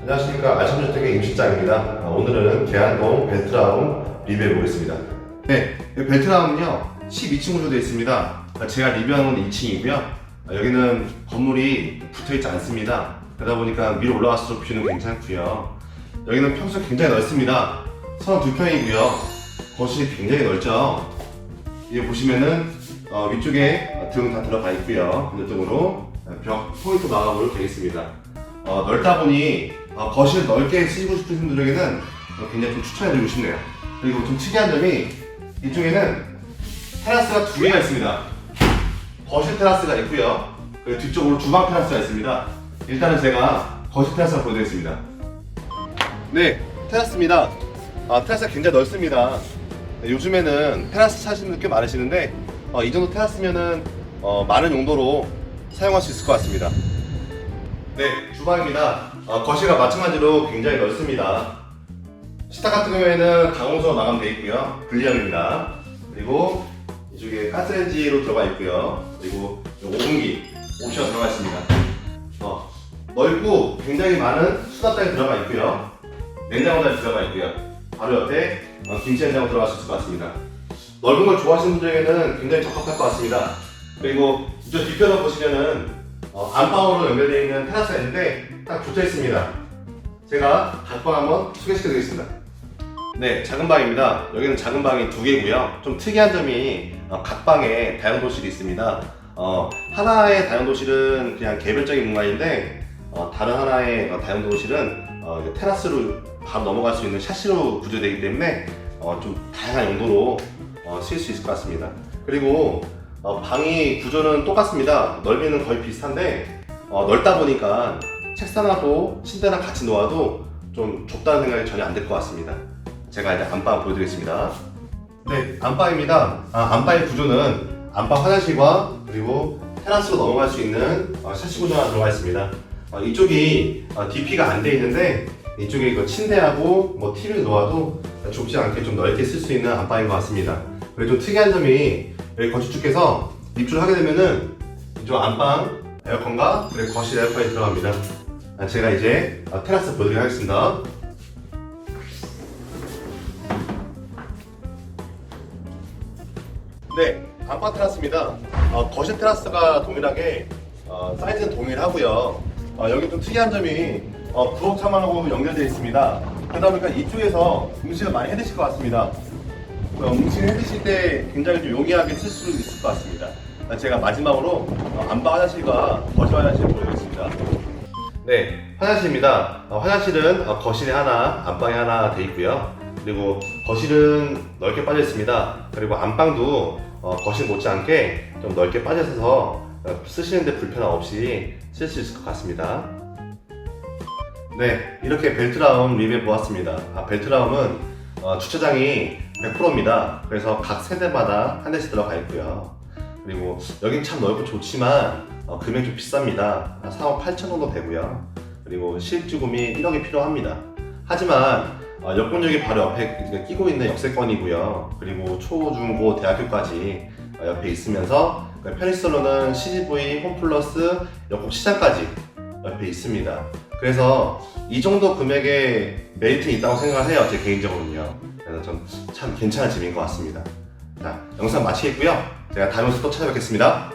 안녕하십니까 알참주택의 임실장입니다. 아, 오늘은 계안동 벨트라움 리뷰해 보겠습니다. 네, 이 벨트라움은요 12층 구조되어 있습니다. 아, 제가 리뷰하는 건 2층이고요. 여기는 건물이 붙어있지 않습니다. 그러다 보니까 위로 올라갈수록 뷰는 괜찮고요. 여기는 평수가 굉장히 넓습니다. 선두 평이고요. 거실이 굉장히 넓죠. 여기 보시면은 어, 위쪽에 등 다 들어가 있고요. 반대쪽으로 벽 포인트 마감으로 되어 있습니다. 어, 넓다 보니 어, 거실 넓게 쓰시고 싶으신 분들에게는 어, 굉장히 좀 추천해드리고 싶네요. 그리고 좀 특이한 점이 이쪽에는 테라스가 두 개가 있습니다. 거실 테라스가 있고요. 그리고 뒤쪽으로 주방 테라스가 있습니다. 일단은 제가 거실 테라스를 보여드리겠습니다. 네, 테라스입니다. 아, 테라스가 굉장히 넓습니다. 네, 요즘에는 테라스 사시는 분들 꽤 많으시는데 어, 이 정도 테라스면은 어, 많은 용도로 사용할 수 있을 것 같습니다. 네, 주방입니다. 어, 거실과 마찬가지로 굉장히 넓습니다. 식탁 같은 경우에는 강홍수가 마감되어 있고요. 분리형입니다. 그리고 이쪽에 가스레인지로 들어가 있고요. 그리고 오븐기 옵션 들어가 있습니다. 어, 넓고 굉장히 많은 수납장이 들어가 있고요. 냉장고장이 들어가 있고요. 바로 옆에 어, 김치 냉장고 들어갈 수 있을 것 같습니다. 넓은 걸 좋아하시는 분들에게는 굉장히 적합할 것 같습니다. 그리고 이쪽 뒤편을 보시면은 어, 안방으로 연결되어 있는 테라스가 있는데 딱 붙어 있습니다. 제가 각방 한번 소개시켜 드리겠습니다. 네, 작은 방입니다. 여기는 작은 방이 두 개고요. 좀 특이한 점이 어, 각 방에 다용도실이 있습니다. 어, 하나의 다용도실은 그냥 개별적인 공간인데 어, 다른 하나의 어, 다용도실은 어, 테라스로 바로 넘어갈 수 있는 샤시로 구조되기 때문에 어, 좀 다양한 용도로 어, 쓰일 수 있을 것 같습니다. 그리고 어, 방이 구조는 똑같습니다. 넓이는 거의 비슷한데 어, 넓다 보니까 책상하고 침대랑 같이 놓아도 좀 좁다는 생각이 전혀 안 들 것 같습니다. 제가 이제 안방 보여드리겠습니다. 네, 안방입니다. 아, 안방의 구조는 안방 화장실과 그리고 테라스로 넘어갈 수 있는 어, 샤시 구조가 들어가 있습니다. 어, 이쪽이 어, DP가 안 돼 있는데 이쪽에 이거 침대하고 뭐 TV를 놓아도 좁지 않게 좀 넓게 쓸 수 있는 안방인 것 같습니다. 그리고 좀 특이한 점이 여기 건축주께서 입주를 하게 되면은 이쪽 안방 에어컨과 그리고 거실 에어컨이 들어갑니다. 아, 제가 이제 어, 테라스 보여드리도록 하겠습니다. 네, 안방 테라스입니다. 어, 거실 테라스가 동일하게 어, 사이즈는 동일하고요. 어, 여기 좀 특이한 점이 어, 부엌 창문하고 연결되어 있습니다. 그러다 보니까 이쪽에서 음식을 많이 해드실 것 같습니다. 어, 음식을 해드실 때 굉장히 좀 용이하게 쓸 수 있을 것 같습니다. 아, 제가 마지막으로 어, 안방 화장실과 거실 화장실 보여드리겠습니다. 네, 화장실입니다. 어, 화장실은 어, 거실에 하나, 안방에 하나 돼 있고요. 그리고 거실은 넓게 빠져 있습니다. 그리고 안방도 어, 거실 못지않게 좀 넓게 빠져 있어서 어, 쓰시는데 불편함 없이 쓸 수 있을 것 같습니다. 네, 이렇게 벨트라움 리뷰해 보았습니다. 아, 벨트라움은 어, 주차장이 100%입니다. 그래서 각 세대마다 한 대씩 들어가 있고요. 그리고 여긴 참 넓고 좋지만 어, 금액이 좀 비쌉니다. 한 4억 8천 정도 되고요. 그리고 실주금이 1억이 필요합니다. 하지만 어, 여권역이 바로 옆에 끼고 있는 역세권이고요. 그리고 초, 중, 고, 대학교까지 어, 옆에 있으면서 그 편의시설로는 CGV, 홈플러스, 역곡 시장까지 옆에 있습니다. 그래서 이 정도 금액의 메리트는 있다고 생각을 해요. 제 개인적으로는요. 그래서 전참 괜찮은 집인 것 같습니다. 자, 영상 마치겠고요. 제가 다음 영상 또 찾아뵙겠습니다.